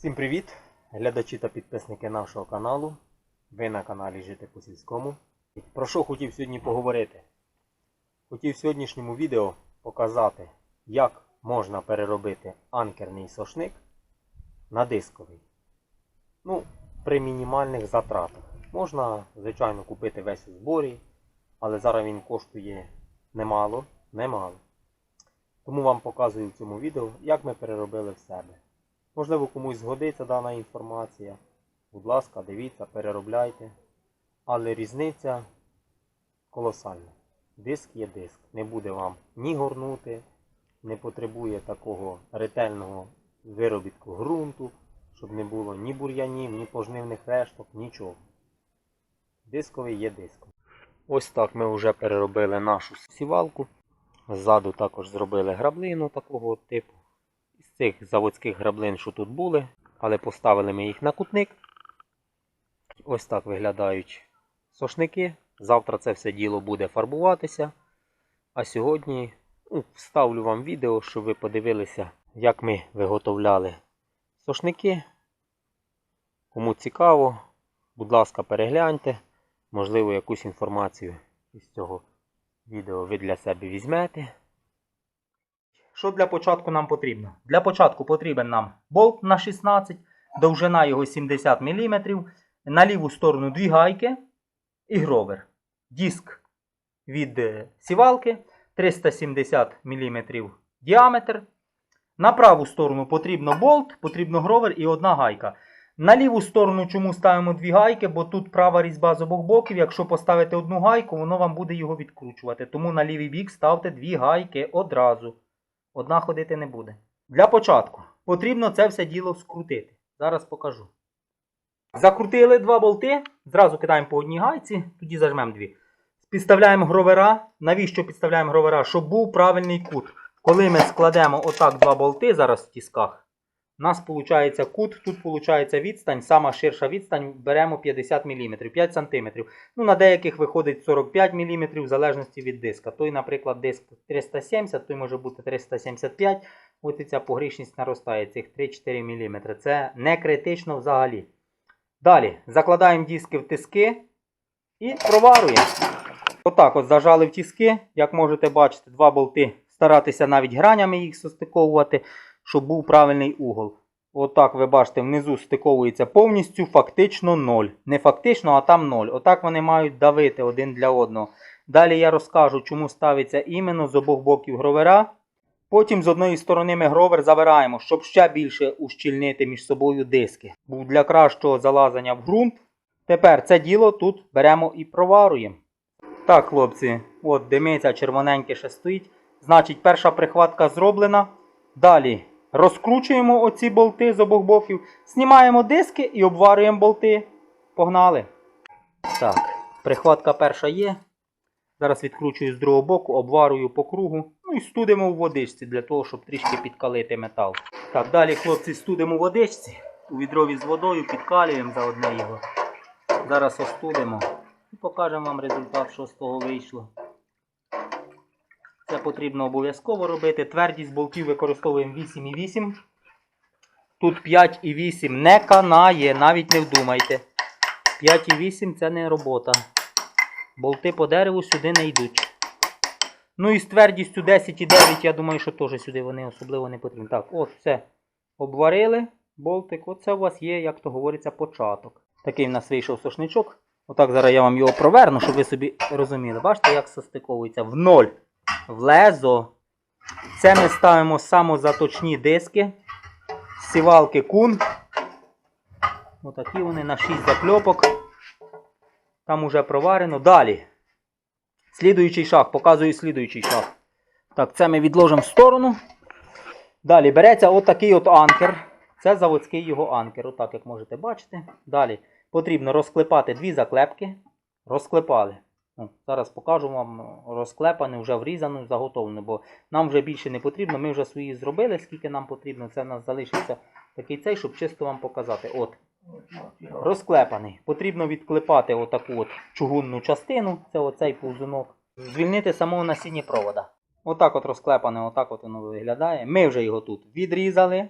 Всім привіт! Глядачі та підписники нашого каналу. Ви на каналі Жити по сільському. Про що хотів сьогодні поговорити? Хотів в сьогоднішньому відео показати, як можна переробити анкерний сошник на дисковий. Ну, при мінімальних затратах. Можна, звичайно, купити весь у зборі, але зараз він коштує немало, немало. Тому вам показую в цьому відео, як ми переробили в себе. Можливо, комусь згодиться дана інформація. Будь ласка, дивіться, переробляйте. Але різниця колосальна. Диск є диск. Не буде вам ні горнути, не потребує такого ретельного виробітку ґрунту, щоб не було ні бур'янів, ні пожнивних решток, нічого. Дисковий є диском. Ось так ми вже переробили нашу сівалку. Ззаду також зробили граблину такого типу цих заводських граблин, що тут були, але поставили ми їх на кутник. Ось так виглядають сошники. Завтра це все діло буде фарбуватися. А сьогодні ну, вставлю вам відео, щоб ви подивилися, як ми виготовляли сошники. Кому цікаво, будь ласка, перегляньте. Можливо, якусь інформацію із цього відео ви для себе візьмете. Що для початку нам потрібно? Для початку потрібен нам болт на 16, довжина його 70 мм, на ліву сторону дві гайки і гровер. Диск від е, сівалки 370 мм діаметр. На праву сторону потрібно болт, потрібно гровер і одна гайка. На ліву сторону чому ставимо дві гайки, бо тут права різьба з обох боків. Якщо поставити одну гайку, воно вам буде його відкручувати. Тому на лівий бік ставте дві гайки одразу. Одна ходити не буде. Для початку потрібно це все діло скрутити. Зараз покажу. Закрутили два болти, зразу кидаємо по одній гайці, тоді зажмемо дві. Підставляємо гровера. Навіщо підставляємо гровера? Щоб був правильний кут. Коли ми складемо отак два болти зараз в тісках, у нас виходить кут, тут виходить відстань, сама ширша відстань беремо 50 мм, 5 см. Ну, на деяких виходить 45 мм в залежності від диска. Той, наприклад, диск 370, той може бути 375 От і ця погрішність наростає, цих 3-4 мм. Це не критично взагалі. Далі закладаємо диски в тиски і проварюємо. Отак от зажали в тиски, як можете бачити, два болти. Старатися навіть гранями їх состиковувати, щоб був правильний угол. Отак ви бачите, внизу стиковується повністю, фактично 0. Не фактично, а там 0. Отак вони мають давити один для одного. Далі я розкажу, чому ставиться іменно з обох боків гровера. Потім з одної сторони ми гровер забираємо, щоб ще більше ущільнити між собою диски. Був для кращого залазення в ґрунт. Тепер це діло тут беремо і проваруємо. Так, хлопці, от димиця червоненьке ще стоїть. Значить, перша прихватка зроблена. Далі розкручуємо оці болти з обох боків, знімаємо диски і обварюємо болти. Погнали. Так, прихватка перша є. Зараз відкручую з другого боку, обварую по кругу. Ну і студимо в водичці для того, щоб трішки підкалити метал. Так, далі, хлопці, студимо в водичці. У відрові з водою підкалюємо за одне його. Зараз остудимо і покажемо вам результат, що з того вийшло. Це потрібно обов'язково робити. Твердість болтів використовуємо 8,8. Тут 5,8 не канає, навіть не вдумайте. 5,8 це не робота. Болти по дереву сюди не йдуть. Ну і з твердістю 10,9, я думаю, що теж сюди вони особливо не потрібні. Так, от все. Обварили болтик. Оце у вас є, як то говориться, початок. Такий в нас вийшов сошничок. Отак зараз я вам його проверну, щоб ви собі розуміли. Бачите, як состиковується в ноль. В лезо. Це ми ставимо самозаточні диски. Сівалки кун. Отакі вони на 6 закльопок. Там уже проварено. Далі. Слідуючий шаг. Показую слідуючий шаг. Так, це ми відложимо в сторону. Далі береться отакий от анкер. Це заводський його анкер. Отак, як можете бачити. Далі потрібно розклепати дві заклепки. Розклепали. Зараз покажу вам розклепане, вже врізано, заготовлене, бо нам вже більше не потрібно. Ми вже свої зробили, скільки нам потрібно. Це в нас залишиться такий цей, щоб чисто вам показати. От. Розклепаний. Потрібно відклепати отаку от чугунну частину, це оцей повзунок. Звільнити самого насіння провода. Отак от розклепане, отак от воно виглядає. Ми вже його тут відрізали.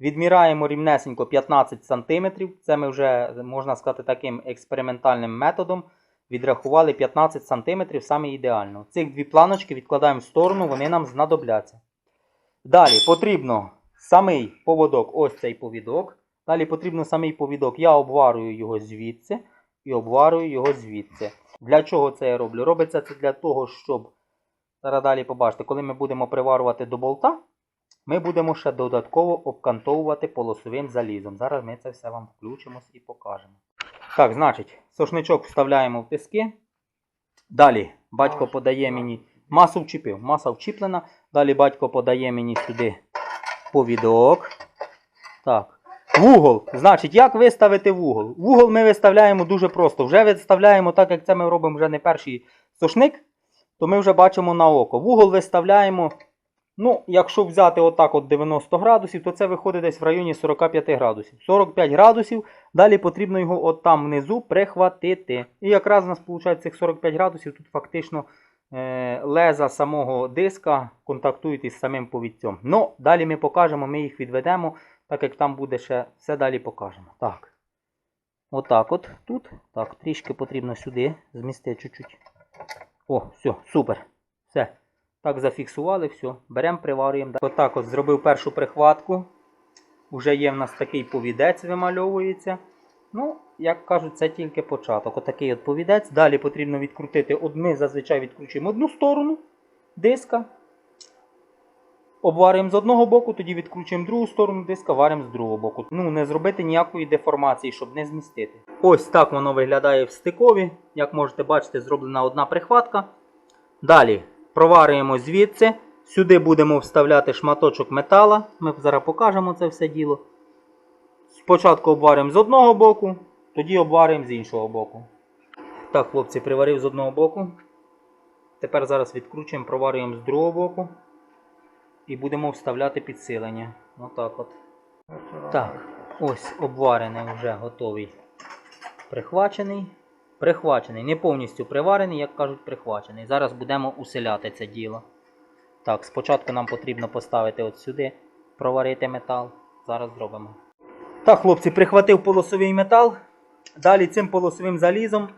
Відміраємо рівнесенько 15 см. Це ми вже, можна сказати, таким експериментальним методом відрахували 15 см саме ідеально. Цих дві планочки відкладаємо в сторону, вони нам знадобляться. Далі потрібно самий поводок, ось цей повідок. Далі потрібно самий повідок. Я обварую його звідси і обварую його звідси. Для чого це я роблю? Робиться це для того, щоб. Зараз далі побачите, коли ми будемо приварювати до болта, ми будемо ще додатково обкантовувати полосовим залізом. Зараз ми це все вам включимо і покажемо. Так, значить, сошничок вставляємо в тиски. Далі батько подає мені. Масу вчепив, маса вчіплена. Далі батько подає мені сюди повідок. Так. Вугол. Значить, як виставити вугол? Вугол ми виставляємо дуже просто. Вже виставляємо, так як це ми робимо вже не перший сошник, то ми вже бачимо на око. Вугол виставляємо. Ну, якщо взяти отак от 90 градусів, то це виходить десь в районі 45 градусів. 45 градусів, далі потрібно його от там внизу прихватити. І якраз у нас виходить цих 45 градусів, тут фактично е, леза самого диска контактують із самим повідцем. Ну, далі ми покажемо, ми їх відведемо, так як там буде ще все далі покажемо. Так. Отак от тут. Так, трішки потрібно сюди змістити чуть-чуть. О, все, супер. Все. Так, зафіксували, все. Беремо, приварюємо. Отак от зробив першу прихватку. Уже є в нас такий повідець вимальовується. Ну, як кажуть, це тільки початок. Отакий от повідець. Далі потрібно відкрутити. Ми зазвичай відкручуємо одну сторону диска. Обварюємо з одного боку, тоді відкручуємо другу сторону диска, варимо з другого боку. Ну, не зробити ніякої деформації, щоб не змістити. Ось так воно виглядає в стикові. Як можете бачити, зроблена одна прихватка. Далі проварюємо звідси. Сюди будемо вставляти шматочок метала. Ми зараз покажемо це все діло. Спочатку обварюємо з одного боку, тоді обварюємо з іншого боку. Так, хлопці, приварив з одного боку. Тепер зараз відкручуємо, проварюємо з другого боку. І будемо вставляти підсилення. Отак от. Так, ось обварений вже готовий. Прихвачений. Прихвачений. Не повністю приварений, як кажуть, прихвачений. Зараз будемо усиляти це діло. Так, спочатку нам потрібно поставити от сюди, проварити метал. Зараз зробимо. Так, хлопці, прихватив полосовий метал. Далі цим полосовим залізом.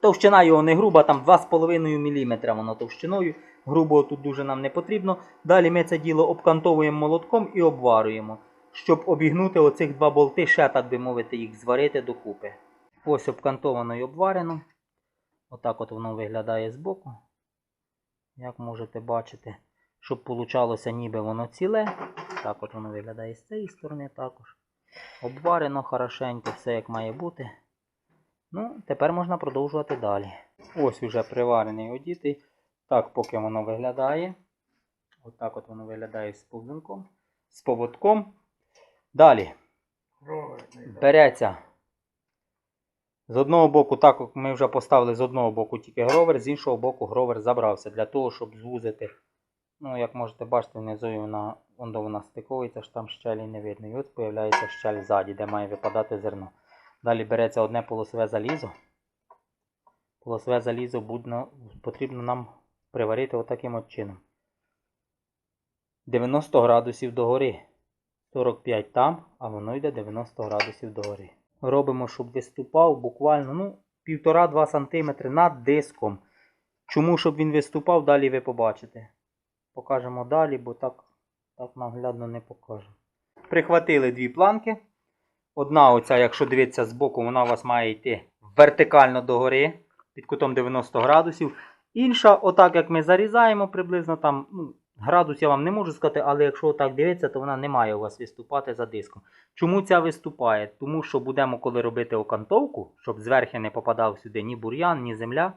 Товщина його не груба, там 2,5 мм воно товщиною. Грубого тут дуже нам не потрібно. Далі ми це діло обкантовуємо молотком і обварюємо, щоб обігнути оцих два болти, ще так би мовити, їх зварити докупи. Ось обкантовано і обварено. Отак от воно виглядає збоку. Як можете бачити, щоб получалося ніби воно ціле. Так от воно виглядає з цієї сторони також. Обварено хорошенько, все як має бути. Ну, тепер можна продовжувати далі. Ось уже приварений одітий. Так, поки воно виглядає. Отак от воно виглядає з повзунком, з поводком. Далі береться з одного боку, так як ми вже поставили з одного боку тільки гровер, з іншого боку гровер забрався для того, щоб звузити. Ну, як можете бачити, внизу вона, вона стиковується, ж там щелі не видно. І от з'являється щель ззаді, де має випадати зерно. Далі береться одне полосове залізо. Полосове залізо будно, потрібно нам приварити отаким от чином. 90 градусів догори. 45 там, а воно йде 90 градусів догори. Робимо, щоб виступав буквально ну, 1,5-2 см над диском. Чому, щоб він виступав, далі ви побачите. Покажемо далі, бо так, так наглядно не покажемо. Прихватили дві планки. Одна, оця, якщо дивитися збоку, вона у вас має йти вертикально догори під кутом 90 градусів. Інша, отак як ми зарізаємо, приблизно там, ну, градус я вам не можу сказати, але якщо отак дивитися, то вона не має у вас виступати за диском. Чому ця виступає? Тому що будемо, коли робити окантовку, щоб зверху не попадав сюди ні бур'ян, ні земля,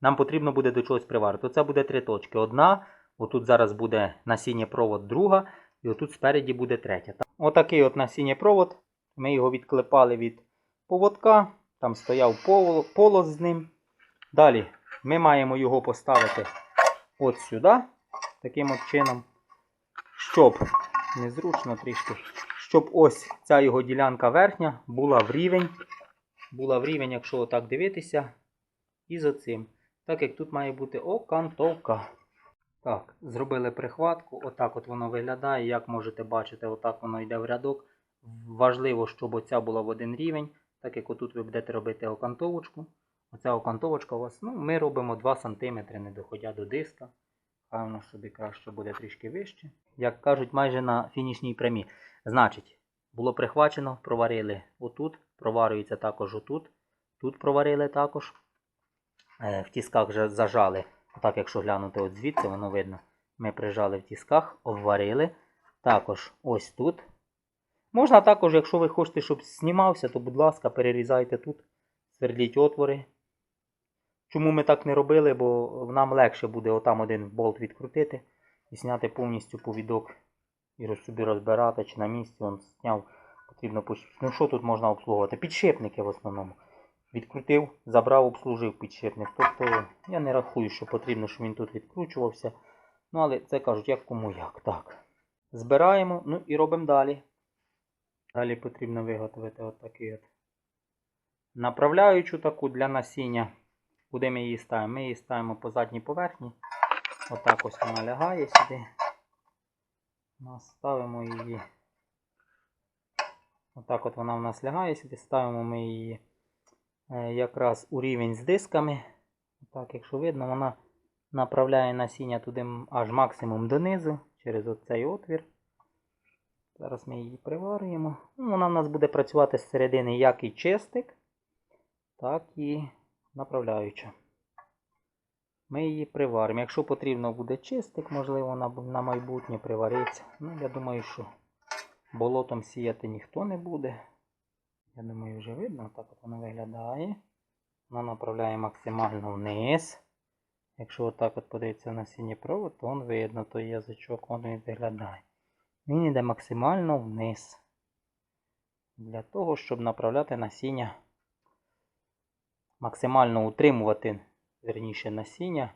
нам потрібно буде до чогось приварити. Оце буде три точки. Одна, отут зараз буде насіння провод друга, і отут спереді буде третя. Отакий от насіння провод. Ми його відклепали від поводка, там стояв полос з ним. Далі ми маємо його поставити от сюди, таким от чином, щоб незручно трішки, щоб ось ця його ділянка верхня була в рівень, була в рівень, якщо отак дивитися, із оцим. Так як тут має бути окантовка. Так, зробили прихватку, отак от воно виглядає. Як можете бачити, отак воно йде в рядок. Важливо, щоб оця була в один рівень, так як отут ви будете робити окантовочку. Оця окантовочка у вас, ну, ми робимо 2 см, не доходя до диска. Воно собі краще буде трішки вище. Як кажуть, майже на фінішній прямі. Значить, було прихвачено, проварили отут, проварюється також отут. Тут проварили також. Е, В тісках вже зажали. Так, якщо глянути от звідси, воно видно. Ми прижали в тісках, обварили. Також ось тут. Можна також, якщо ви хочете, щоб знімався, то, будь ласка, перерізайте тут, свердліть отвори. Чому ми так не робили? Бо нам легше буде отам один болт відкрутити і зняти повністю повідок і собі розбирати, чи на місці він зняв. Потрібно Ну що тут можна обслуговувати? Підшипники в основному. Відкрутив, забрав, обслужив підшипник. Тобто я не рахую, що потрібно, щоб він тут відкручувався. Ну, але це кажуть, як кому як. Так. Збираємо, ну і робимо далі. Далі потрібно виготовити отакий от направляючу таку для насіння. Куди ми її ставимо? Ми її ставимо по задній поверхні. Отак ось вона лягає сюди. Наставимо її. Отак от вона в нас лягає сюди. Ставимо ми її е, якраз у рівень з дисками. Так, якщо видно, вона направляє насіння туди аж максимум донизу через оцей отвір. Зараз ми її приварюємо. Ну, Вона в нас буде працювати з середини як і чистик, так і направляюча. Ми її приваримо. Якщо потрібно буде чистик, можливо, на, на майбутнє привариться. Ну, я думаю, що болотом сіяти ніхто не буде. Я думаю, вже видно, так от воно виглядає. Воно направляє максимально вниз. Якщо отак от подивитися на синій провод, то він видно, той язичок і виглядає. Він йде максимально вниз. Для того, щоб направляти насіння, максимально утримувати, верніше насіння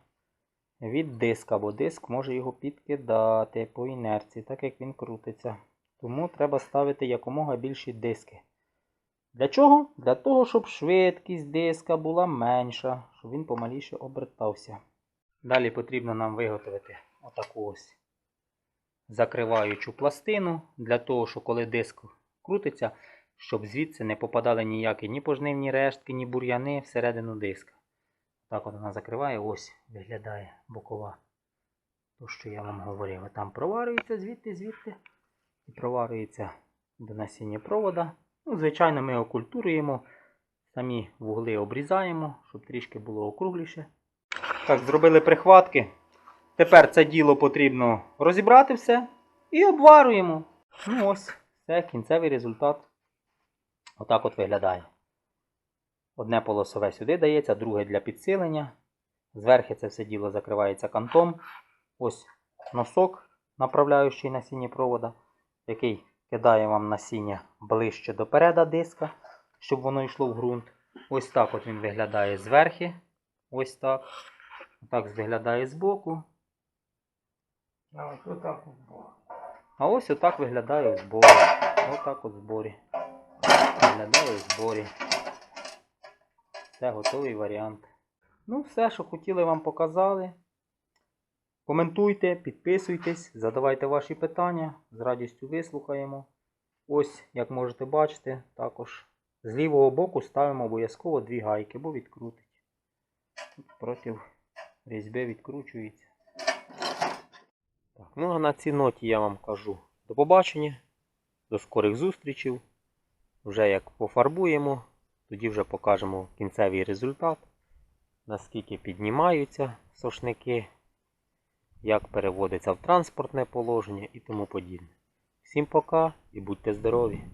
від диска, бо диск може його підкидати по інерції, так як він крутиться. Тому треба ставити якомога більші диски. Для чого? Для того, щоб швидкість диска була менша, щоб він помаліше обертався. Далі потрібно нам виготовити отаку ось закриваючу пластину, для того, що коли диск крутиться, щоб звідси не попадали ніякі ні пожнивні рештки, ні бур'яни всередину диска. Так от вона закриває, ось виглядає бокова. То, що я вам говорив. Там проварюється звідти, звідти. І проварюється до насіння провода. Ну, звичайно, ми окультуруємо, самі вугли обрізаємо, щоб трішки було округліше. Так, зробили прихватки. Тепер це діло потрібно розібрати все і обварюємо. Ну ось, це кінцевий результат. Отак от виглядає. Одне полосове сюди дається, друге для підсилення. Зверху це все діло закривається кантом. Ось носок, направляючий насіння провода, який кидає вам насіння ближче до переда диска, щоб воно йшло в ґрунт. Ось так от він виглядає зверху. Ось так. Так виглядає збоку. А ось отак от. А ось отак виглядає в зборі. Отак от зборі. Виглядає в зборі. Це готовий варіант. Ну, все, що хотіли вам показали. Коментуйте, підписуйтесь, задавайте ваші питання. З радістю вислухаємо. Ось, як можете бачити, також з лівого боку ставимо обов'язково дві гайки, бо відкрутить. Проти різьби відкручується. Так, ну а на цій ноті я вам кажу до побачення, до скорих зустрічей. Вже як пофарбуємо, тоді вже покажемо кінцевий результат, наскільки піднімаються сошники, як переводиться в транспортне положення і тому подібне. Всім пока і будьте здорові!